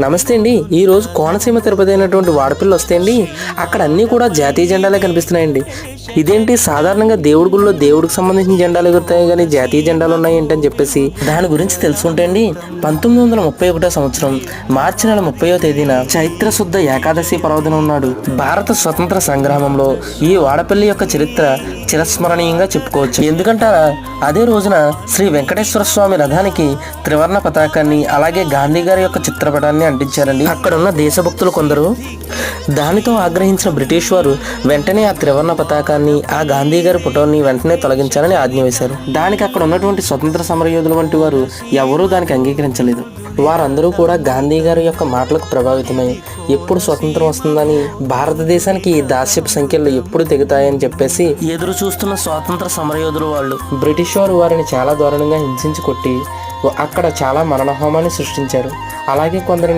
నమస్తే అండి. ఈ రోజు కోనసీమ తిరుపతి అయినటువంటి వాడపిల్లి వస్తే అండి అక్కడ అన్నీ కూడా జాతీయ జెండాలే కనిపిస్తున్నాయండి. ఇదేంటి? సాధారణంగా దేవుడి గుళ్ళో దేవుడికి సంబంధించిన జెండాలు ఎగురుతాయి కానీ జాతీయ జెండాలు ఉన్నాయి ఏంటని చెప్పేసి దాని గురించి తెలుసుకుంటే అండి పంతొమ్మిది వందల ముప్పై ఒకటో సంవత్సరం మార్చి నెల ముప్పయో తేదీన చైత్ర శుద్ధ ఏకాదశి పర్వదినం ఉన్నాడు భారత స్వతంత్ర సంగ్రామంలో ఈ వాడపల్లి యొక్క చరిత్ర చిరస్మరణీయంగా చెప్పుకోవచ్చు. ఎందుకంటారా? అదే రోజున శ్రీ వెంకటేశ్వర స్వామి రథానికి త్రివర్ణ పతాకాన్ని అలాగే గాంధీ గారి యొక్క చిత్రపటాన్ని అంటించారండి అక్కడ ఉన్న దేశభక్తులు కొందరు దానితో ఆగ్రహించిన బ్రిటిష్ వారు వెంటనే ఆ త్రివర్ణ పతాకాన్ని ఆ గాంధీ గారి ఫోటోని వెంటనే తొలగించాలని ఆజ్ఞ వేశారు. దానికి అక్కడ ఉన్నటువంటి స్వతంత్ర సమరయోధులు వంటి వారు ఎవరూ దానికి అంగీకరించలేదు. వారందరూ కూడా గాంధీ గారి యొక్క మాటలకు ప్రభావితమై ఎప్పుడు స్వతంత్రం వస్తుందని భారతదేశానికి ఈ దాస్యపు సంఖ్యలు ఎప్పుడు తెగుతాయని చెప్పేసి ఎదురు చూస్తున్న స్వాతంత్ర సమరయోధులు వాళ్ళు బ్రిటిష్ వారు వారిని చాలా దారుణంగా హింసించి కొట్టి అక్కడ చాలా మరణహోమాన్ని సృష్టించారు. అలాగే కొందరు